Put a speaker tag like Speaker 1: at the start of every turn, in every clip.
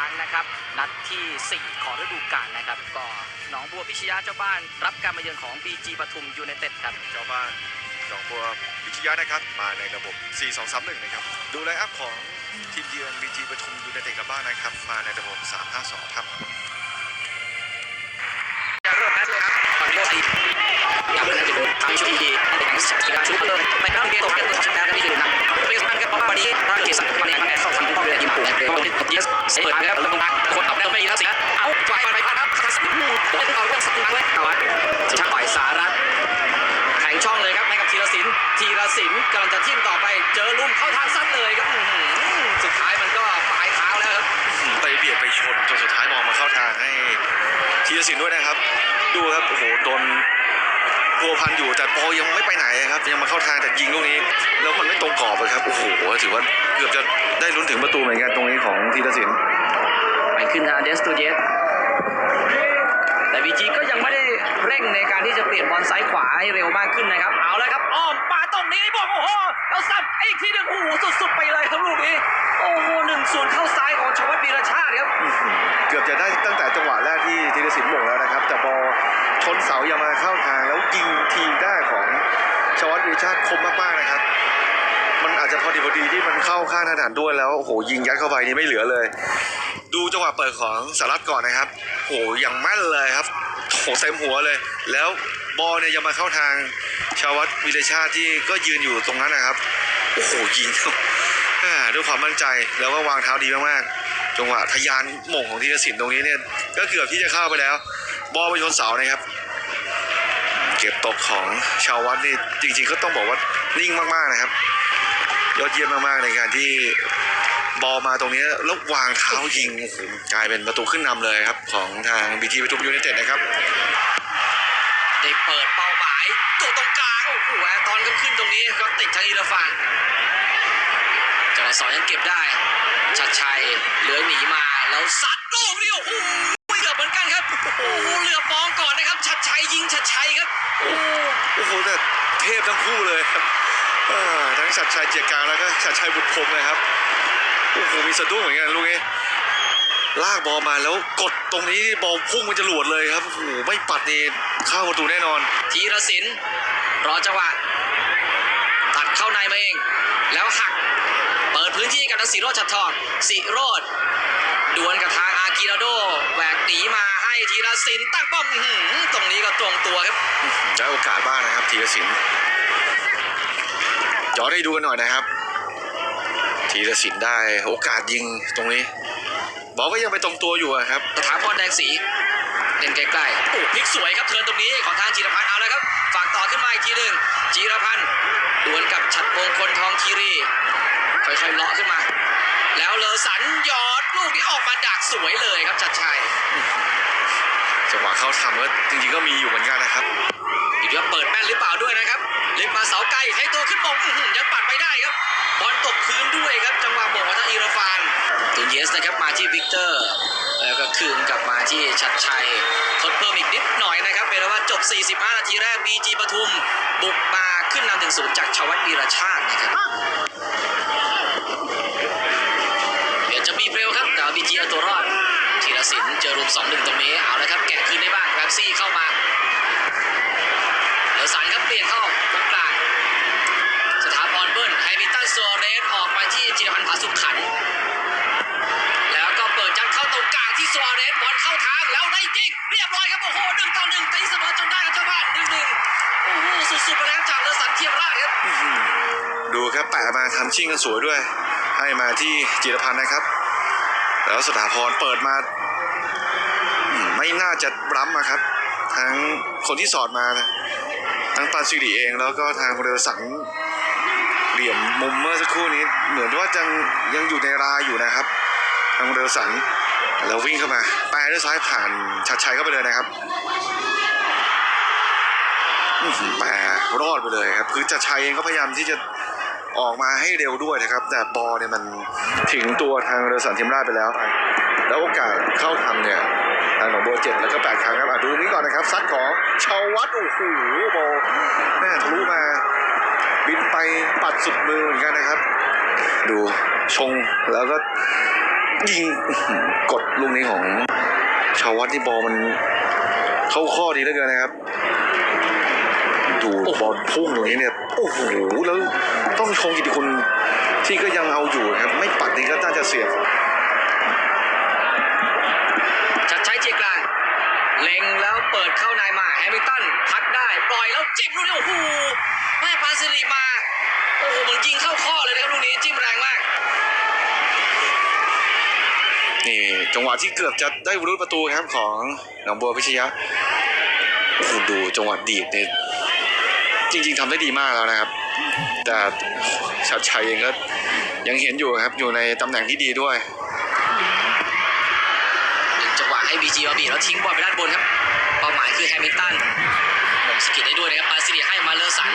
Speaker 1: รั้งนะครับ นัดที่ 4 ของฤดูกาลนะครับ ก็หนองบัวพิชยาเจ้าบ้านรับการมาเยือนของ BG ปทุมยูไนเต็ดครับ
Speaker 2: เจ้าบ้านหนองบัวพิชยะนะครับมาในระบบ 4-2-3-1 นะครับ ดูไลน์อัพของทีมเยือนบีจีปทุมยูไนเต็ดกับบ้านนะครับ มาในระบบ 3-5-2 ครับ
Speaker 1: จะเริ่มแล้วครับตอนนี้ก็ไอ้กับคะแนนจะดูทางชุดดีในการสักการชุดเลยไม่ต้องเกมตกเกมตกชนะกันที่ดูนะเรียกมันก็เพราะว่าวันนี้ถ้าเกมสักวันนี้ เยสเสียครับแล้วมันคนตอบได้ไม่แล้วสิครับเอาไปไปพลาดครับถ้าสิบมูเล่นเอาเรื่องสักครั้งเลยแต่ว่าสุดท้ายปล่อยสารัตแข่งช่องเลยครับให้กับธีรศิลป์ธีรศิลป์กำลังจะทิ่มต่อไป เจอลุ่มเข้าทางสั้นเลยครับสุดท้ายมันก็ปลายเท้าแล้วครับ
Speaker 2: ไปเบียดไปชนจนสุดท้ายมองมาเข้าทางให้ธีรศิลป์ด้วยนะครับ ดูครับโอ้โหโดนพัวพันอยู่แต่บอลยังไม่ไปไหนครับยังมาเข้าทางแต่ยิงลูกนี้แล้ว อบเลยครับโอ้โหถือว่าเกือบจะได้ลุ้นถึงประตูเหมือนกันตรงนี้ของธีรศิลป์
Speaker 1: ไปขึ้นทางเดสตูเยสแต่บีจีก็ยังไม่ได้เร่งในการที่จะเปลี่ยนบอลซ้ายขวาให้เร็วมากขึ้นนะครับ เอาแล้วครับอ้อมมาตรงนี้บอกโอ้โหแล้วซ้ำอีกทีหนึ่งโอ้โหสุดๆไปเลยครับลูกนี้โอ้โหหนึ่งศูนย์เข้าซ้ายของชวัตวีรชาติครับ
Speaker 2: เกือบจะได้ตั้งแต่จังหวะแรกที่ธีรศิลป์หม่งแล้วนะครับ แต่บอลชนเสายังมาเข้าทางแล้วยิงทีมได้ของชวัตวิชาติคมมากๆนะครับ มันอาจจะพอดีพอดีที่มันเข้าข้างถนัดด้วยแล้วโอ้โหยิงยัดเข้าไปนี่ไม่เหลือเลย ดูจังหวะเปิดของสารัตก่อนนะครับโอ้โหอย่างแม่นเลยครับโหเต็มหัวเลย แล้วบอลเนี่ยยังมาเข้าทางชาวัตวิรชาติที่ก็ยืนอยู่ตรงนั้นนะครับโอ้โหยิงด้วยความมั่นใจแล้วก็วางเท้าดีมากๆจังหวะทะยานหม่งของธีรศิลป์ตรงนี้เนี่ยก็เกือบที่จะเข้าไปแล้ว บอลไปชนเสานะครับเก็บตกของชาววัดนี่จริงๆก็ต้องบอกว่านิ่งมากๆนะครับ ยอดเยี่ยมมากๆในการที่บอลมาตรงนี้แล้ววางเท้ายิงโอ้โหกลายเป็นประตูขึ้นนำเลยครับ ของทางบีทีปทุมยูไนเต็ดนะครับ
Speaker 1: ได้เปิดเป้าหมายตัวตรงกลางโอ้โหแอร์ตอนก็ขึ้นตรงนี้ก็ติดทางอีราฟานจังหวะสองยังเก็บได้ชัดชัยเลื้อยหนีมาแล้วซัดลูกนี่โอ้โหเหลือบเหมือนกันครับโอ้โหเหลือบมองก่อนนะครับชัดชัยยิงชัดชัยครับโอ้โห
Speaker 2: โอ้โหแต่เทพทั้งคู่เลยครับอ่า ทั้งชัดชัยเจียกลางแล้วก็ชัดชัยบุตรพรหมเลยครับโอ้โหมีสะดุ้งเหมือนกันลูกนี้ลากบอลมาแล้วกดตรงนี้บอลพุ่งมันจะหลวดเลยครับโอ้โหไม่ปัดนี่เข้าประตูแน่นอน
Speaker 1: ธีรศิลป์รอจังหวะตัดเข้าในมาเอง แล้วหัก เปิดพื้นที่กับทางสีโรดชัดทองสีโรดดวลกับทางอากิราโดแหวกหนีมาให้ธีรศิลป์ตั้งป้อมอื้อหือตรงนี้ก็ตรงตัวครับ
Speaker 2: ได้โอกาสบ้างนะครับธีรศิลป์ ย้อนให้ดูกันหน่อยนะครับธีรศิลป์ได้โอกาสยิงตรงนี้ บอลก็ยังไปตรงตัวอยู่ครับ
Speaker 1: สถาพรแดงสีเล่นใกล้ๆโอ้พลิกสวยครับเทินตรงนี้ของทางจีรพันธ์เอาแล้วครับฝากต่อขึ้นมาอีกทีหนึ่งจีรพันธ์ดวลกับฉัดมงคลทองคีรีค่อยๆเลาะขึ้นมา แล้วเลอสันยอดลูกนี้ออกมาดักสวยเลยครับชัดชัย
Speaker 2: จังหวะเข้าทำก็จริงๆก็มีอยู่เหมือนกันนะครับ
Speaker 1: อีกว่าเปิดแม่นหรือเปล่าด้วยนะครับลิมมาเสาไกลให้ตัวขึ้นบกอื้อหือยังปัดไปได้ครับบอลตกพื้นด้วยครับ จังหวะบอกของทางอีราฟานตูนเยสนะครับมาที่วิกเตอร์ แล้วก็คืนกลับมาที่ชัดชัยทดเพิ่มอีกนิดหน่อยนะครับเป็นว่าจบ 45 นาทีแรก BG ปทุม บุกมาขึ้นนำถึงศูนย์จากชวัตวีรชาตินะครับเดี๋ยวจะมีเร็วครับแต่บีจีเอาตัวรอด ธีรศิลป์เจอรุม2-1ตรงนี้เอาละครับแกะคืนได้บ้างแรมซี่เข้ามาเดี๋ยวสันครับเปลี่ยนเข้าตรงกลางสถาพรเบิ้ลไฮมิตันซัวเรสออกมาที่จิรพันธ์ผาสุขขัน แล้วก็เปิดจัดเข้าตรงกลางที่ซัวเรสบอลเข้าทางแล้วได้ยิงเรียบร้อยครับโอ้โหหนึ่งต่อหนึ่งตีเสมอจนได้ครับเจ้าบ้านหนึ่งหนึ่งโอ้โหสุดๆไปแล้วจากเลสันเทียมราชครับ
Speaker 2: ดูครับแปะมาทำชิ่งกันสวยด้วย ให้มาที่จิรพันธ์นะครับ แล้วสถาพรเปิดมา อืมไม่น่าจะร้ำอะครับ ทั้งคนที่สอดมานะทั้งปานซิริเองแล้วก็ทางเรือสังเหลี่ยมมุมเมื่อสักครู่นี้ เหมือนว่ายังยังอยู่ในรายอยู่นะครับ ทางเรือสังแล้ววิ่งเข้ามาแปะด้วยซ้ายผ่านชัดชัยเข้าไปเลยนะครับแปะรอดไปเลยครับ คือชัดชัยเองก็พยายามที่จะออกมาให้เร็วด้วยนะครับ แต่บอลเนี่ยมันถึงตัวทางเรือสันทีมราชไปแล้ว แล้วโอกาสเข้าทำเนี่ยทางหนองบัวเจ็ดแล้วก็แปดครั้งครับอะดูนี้ก่อนนะครับซัดของชาววัดโอ้โหโบแม่ทะลุมา บินไปปัดสุดมือเหมือนกันนะครับ ดูชงแล้วก็ยิงกดลูกนี้ของชาววัดที่บอลมันเข้าข้อดีเหลือเกินนะครับ ดูบอลพุ่งตรงนี้เนี่ยโอ้โหแล้วต้องชมกิติคุณที่ก็ยังเอาอยู่ครับ ไม่ปัดนี่ก็น่าจะเสียบ
Speaker 1: เปิดเข้าในมาแฮมิลตันพักได้ ปล่อยแล้วจิ้มลูกนี้โอ้โหแม่ปาซิลิมา โอ้โหเหมือนยิงเข้าข้อเลยนะครับลูกนี้จิ้มแรงมาก
Speaker 2: นี่จังหวะที่เกือบจะได้รุดประตูครับของหนองบัวพิชยะโอ้โหดูจังหวะดีดเนี่ยจริง ๆทำได้ดีมากแล้วนะครับ แต่ชัดชัยเองก็ยังเห็นอยู่ครับอยู่ในตำแหน่งที่ดีด้วย
Speaker 1: ให้บีจีมาบีแล้วทิ้งบอลไปด้านบนครับ เป้าหมายคือแฮมิลตันหม่งสกิดได้ด้วยนะครับปาซิลีให้มาเลอสัน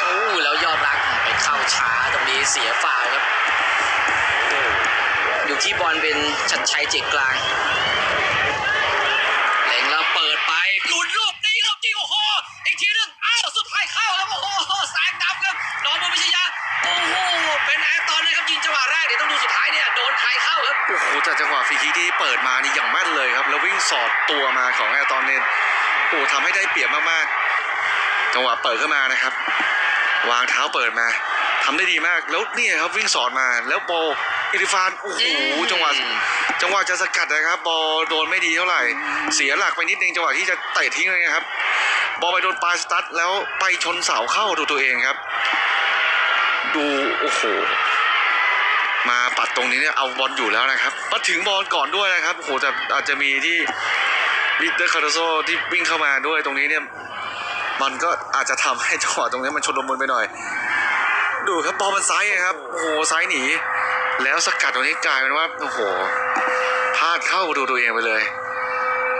Speaker 1: โอ้แล้วยอดรักไปเข้าช้าตรงนี้เสียฝ่าครับโอ้อยู่ที่บอลเป็นชัดชัยเจกกลาง ตัว
Speaker 2: มาของแอร์ตอนเนนโอ้โหทำให้ได้เปรียบมากๆ จังหวะเปิดขึ้นมานะครับ วางเท้าเปิดมาทำได้ดีมากแล้วนี่ครับวิ่งสอดมาแล้วโบอิริฟานโอ้โหจังหวะจังหวะจะสกัดนะครับ บอลโดนไม่ดีเท่าไหร่ เสียหลักไปนิดนึงจังหวะที่จะเตะทิ้งเลยนะครับ บอลไปโดนปลายสตั๊ดแล้วไปชนเสาเข้าตัวตัวเองครับ ดูโอ้โหมาปัดตรงนี้เนี่ยเอาบอลอยู่แล้วนะครับมาถึงบอลก่อนด้วยนะครับโอ้โหแต่อาจจะมีที่ วิเตอร์คาร์โดโซที่วิ่งเข้ามาด้วยตรงนี้เนี่ยมันก็อาจจะทำให้จังหวะตรงนี้มันชนลมุนไปหน่อย ดูครับบอลมันไซส์ครับโอ้โหไซส์หนี แล้วสกัดตรงนี้กลายเป็นว่าโอ้โหพลาดเข้าประตูตัวเองไปเลย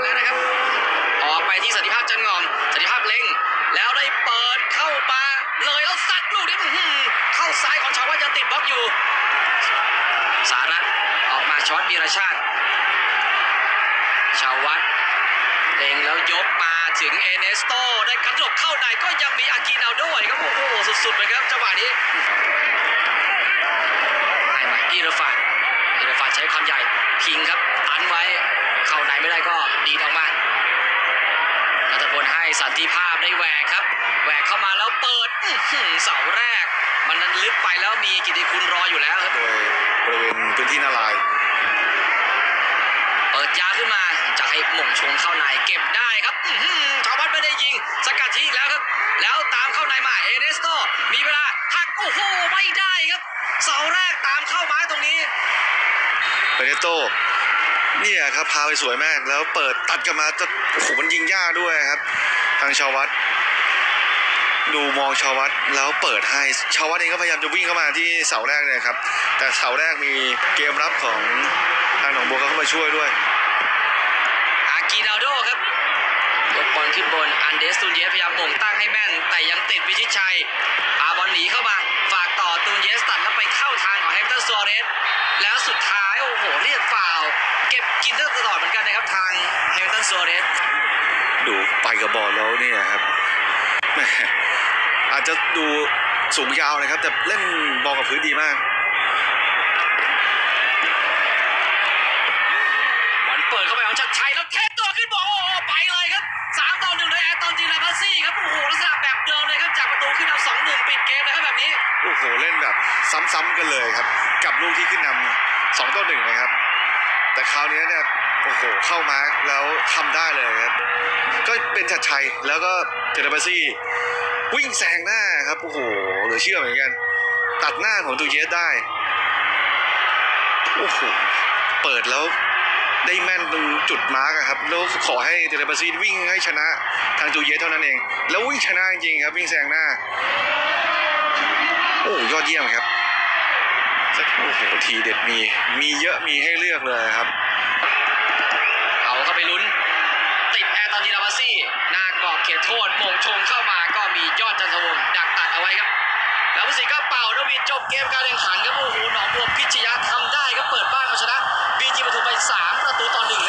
Speaker 1: แล้วนะครับออกไปที่สันติภาพจันงอมสันติภาพเล็งแล้วได้เปิดเข้ามาเลยแล้วซัดลูกนี้เข้าซ้ายของชาววัดยังติดบล็อกอยู่ สารัตออกมาช็อตบีรชาติชาววัด เล็งแล้วยกมาถึงเอเนสโตได้กระดกเข้าในก็ยังมีอากินาโดอีกครับโอ้โหสุดๆเลยครับจังหวะนี้ให้มาอีรฟานอีรฟานใช้ความใหญ่พิงครับตันไว้เข้าในไม่ได้ก็ดีออกมานัทพลให้สันติภาพได้แหวกครับแหวกเข้ามาแล้วเปิดเสาแรก มันนั้นลึกไปแล้วมีกิติคุณรออยู่แล้วครับ
Speaker 2: โดยบริเวณพื้นที่นาลาย
Speaker 1: ขึ้นมาจะให้หม่งชงเข้าในเก็บได้ครับชาวบ้านไม่ได้ยิง สกัดทิ้งอีกแล้วครับ แล้วตามเข้าในมาเอเนสโตมีเวลาหักโอ้โหไม่ได้ครับ เสาแรกตามเข้าไม้ตรงนี้
Speaker 2: เบเนโตเนี่ยครับพาไปสวยมากแล้วเปิดตัดกันมาจะโอ้โหมันยิงยากด้วยครับ ทางชาววัดดูมองชาววัดแล้วเปิดให้ชาววัดเองก็พยายามจะวิ่งเข้ามาที่เสาแรกเนี่ยครับ แต่เสาแรกมีเกมรับของทางหนองบัวเข้ามาช่วยด้วย
Speaker 1: อากินาโดครับ ยกบอล ขึ้นบนอันเดสตูนเยสพยายามหม่งตั้งให้แม่น แต่ยังติดวิชิตชัยพาบอลหนีเข้ามาฝากต่อตูนเยสตัดแล้วไปเข้าทางของแฮมป์ตันซัวเรสแล้วสุดท้ายโอ้โหเรียกฟาวล์เก็บกินตั้งตลอดเหมือนกันนะครับทางแฮมป์ตันซัวเรส
Speaker 2: ดูไปกับบอลแล้วเนี่ยครับแหม่อาจจะดูสูงยาวนะครับ แต่เล่นบอลกับพื้นดีมาก
Speaker 1: บอลเปิดเข้าไปของชัดชัย โอ้โหเล่นแบบ
Speaker 2: ซ้ำๆกันเลยครับ กับลูกที่ขึ้นนำสองต่อหนึ่งนะครับ แต่คราวนี้เนี่ยโอ้โหเข้ามาแล้วทำได้เลยครับ ก็เป็นชัดชัยแล้วก็เทเลบาซี่วิ่งแซงหน้าครับโอ้โหเหลือเชื่อเหมือนกัน ตัดหน้าของตูเยสได้โอ้โหเปิดแล้วได้แม่นตรงจุดมาร์กครับ แล้วขอให้เทเลบาซี่วิ่งให้ชนะทางตูเยสเท่านั้นเอง แล้ววิ่งชนะจริงครับ วิ่งแซงหน้า โอ้ยอดเยี่ยมครับโอ้โหทีเด็ดมี มีเยอะมีให้เลือกเลยครับ
Speaker 1: เอาเข้าไปลุ้น ติดแอร์ตอนดีลาบาซี่หน้ากรอบเขตโทษมงชงเข้ามาก็มียอดจันทวงศ์ดักตัดเอาไว้ครับ แล้วผู้สิก็เป่าดวีจบเกมการแข่งขันครับโอ้โหหนองบัวพิชยาทำได้ก็เปิดบ้านเอาชนะบีจีปทุมไป 3 ประตูต่อหนึ่ง